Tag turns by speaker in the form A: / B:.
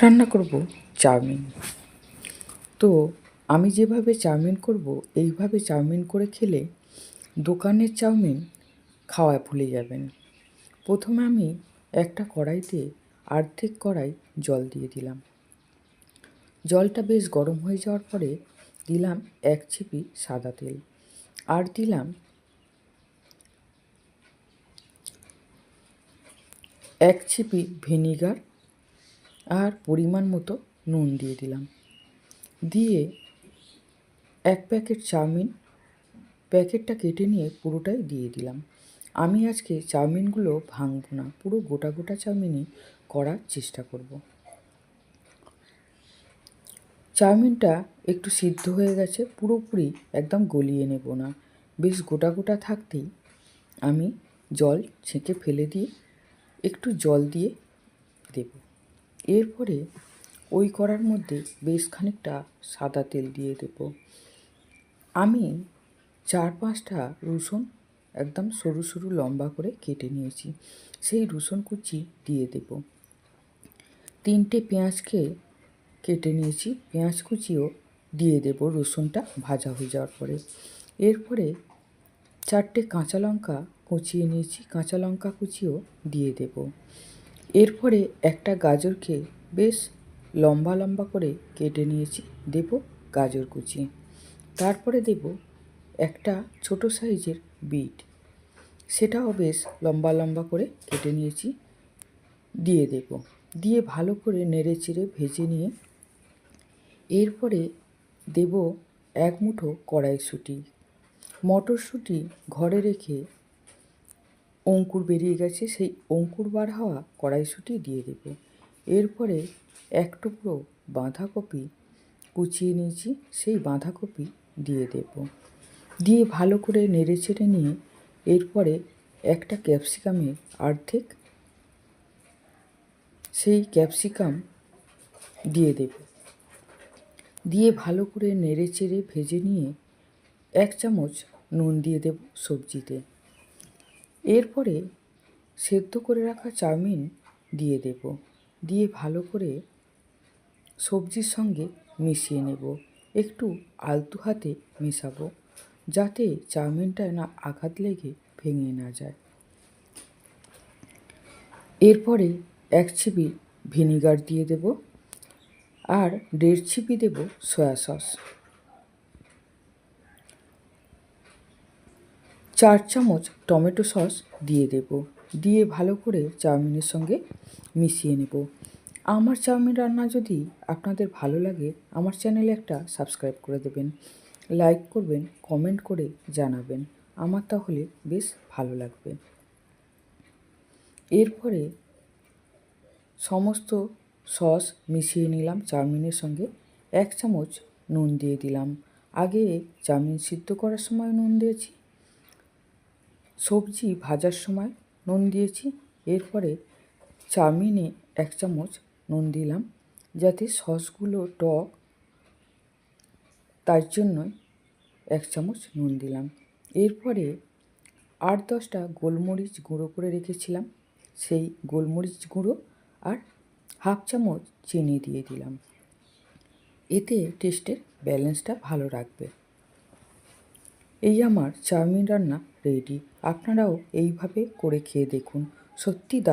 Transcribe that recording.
A: রান্না করব চাউমিন। তো আমি যেভাবে চাউমিন করব, এইভাবে চাউমিন করে খেলে দোকানের চাউমিন খাওয়া ভুলে যাবেন। প্রথমে আমি একটা কড়াইতে অর্ধেক কড়াই জল দিয়ে দিলাম। জলটা বেশ গরম হয়ে যাওয়ার পরে দিলাম এক ছিপি সাদা তেল আর দিলাম এক ছিপি ভিনিগার আর পরিমাণ মতো নুন দিয়ে দিলাম। দিয়ে এক প্যাকেট চাউমিন, প্যাকেটটা কেটে নিয়ে পুরোটাই দিয়ে দিলাম। আমি আজকে চাউমিনগুলো ভাঙবো না, পুরো গোটা গোটা চাউমিনই করার চেষ্টা করব। চাউমিনটা একটু সিদ্ধ হয়ে গেছে, পুরোপুরি একদম গলিয়ে নেব না। বেশ গোটা গোটা থাকতেই আমি জল ছেঁকে ফেলে দিয়ে একটু জল দিয়ে দেব। এরপরে ওই কড়ার মধ্যে বেশ খানিকটা সাদা তেল দিয়ে দেব। আমি চার পাঁচটা রসুন একদম সরু সরু লম্বা করে কেটে নিয়েছি, সেই রসুন কুচি দিয়ে দেব। তিনটে পেঁয়াজকে কেটে নিয়েছি, পেঁয়াজ কুচিও দিয়ে দেব রসুনটা ভাজা হয়ে যাওয়ার পরে। এরপরে চারটে কাঁচা লঙ্কা কুচিয়ে নিয়েছি, কাঁচা লঙ্কা কুচিও দিয়ে দেব। এরপরে একটা গাজরকে বেশ লম্বা লম্বা করে কেটে নিয়েছি। দেব গাজর কুচি। তারপরে দেব একটা ছোট সাইজের বিট। সেটাও বেশ লম্বা লম্বা করে কেটে নিয়েছি। দিয়ে দেব। দিয়ে ভালো করে নেড়ে চেড়ে ভেজে নিয়ে এরপরে দেব এক মুঠো কড়াইশুঁটি। মটরশুঁটি ঘরে রেখে অঙ্কুর বেরিয়ে গেছে, সেই অঙ্কুর বার হওয়া কড়াইশুঁটি দিয়ে দেব। এরপরে এক টুকরো বাঁধাকপি কুচিয়ে নিয়েছি, সেই বাঁধাকপি দিয়ে দেব। দিয়ে ভালো করে নেড়ে চেড়ে নিয়ে এরপরে একটা ক্যাপসিকামের অর্ধেক, সেই ক্যাপসিকাম দিয়ে দেব। দিয়ে ভালো করে নেড়ে চেড়ে ভেজে নিয়ে এক চামচ নুন দিয়ে দেব সবজিতে। এরপরে সেদ্ধ করে রাখা চাউমিন দিয়ে দেব। দিয়ে ভালো করে সবজির সঙ্গে মিশিয়ে নেব। একটু আলতু হাতে মেশাবো, যাতে চাউমিনটা না আঘাত লেগে ভেঙে না যায়। এরপরে এক ছিপি ভিনিগার দিয়ে দেব আর দেড় ছিপি দেব সয়া সস। চার চামচ টমেটো সস দিয়ে দেব। দিয়ে ভালো করে চাউমিনের সঙ্গে মিশিয়ে নেব। আমার চাউমিন রান্না যদি আপনাদের ভালো লাগে, আমার চ্যানেলে একটা সাবস্ক্রাইব করে দেবেন। লাইক করবেন, কমেন্ট করে জানাবেন। আমার তাহলে বেশ ভালো লাগবে। এরপরে সমস্ত সস মিশিয়ে নিলাম চাউমিনের সঙ্গে। এক চামচ নুন দিয়ে দিলাম। আগে চাউমিন সিদ্ধ করার সময় নুন দিয়েছি সবজি ভাজার সময় নুন দিয়েছি। এরপরে চাউমিনে এক চামচ নুন দিলাম যাতে সসগুলো টক, তার জন্যই এক চামচ নুন দিলাম। এরপরে আট দশটা গোলমরিচ গুঁড়ো করে রেখেছিলাম। সেই গোলমরিচ গুঁড়ো আর হাফ চামচ চিনি দিয়ে দিলাম। এতে টেস্টের ব্যালেন্সটা ভালো রাখবে। এই আমার চাউমিন রান্না রেডি আপনারাও এইভাবে করে খেয়ে দেখুন। সত্যি দারুণ।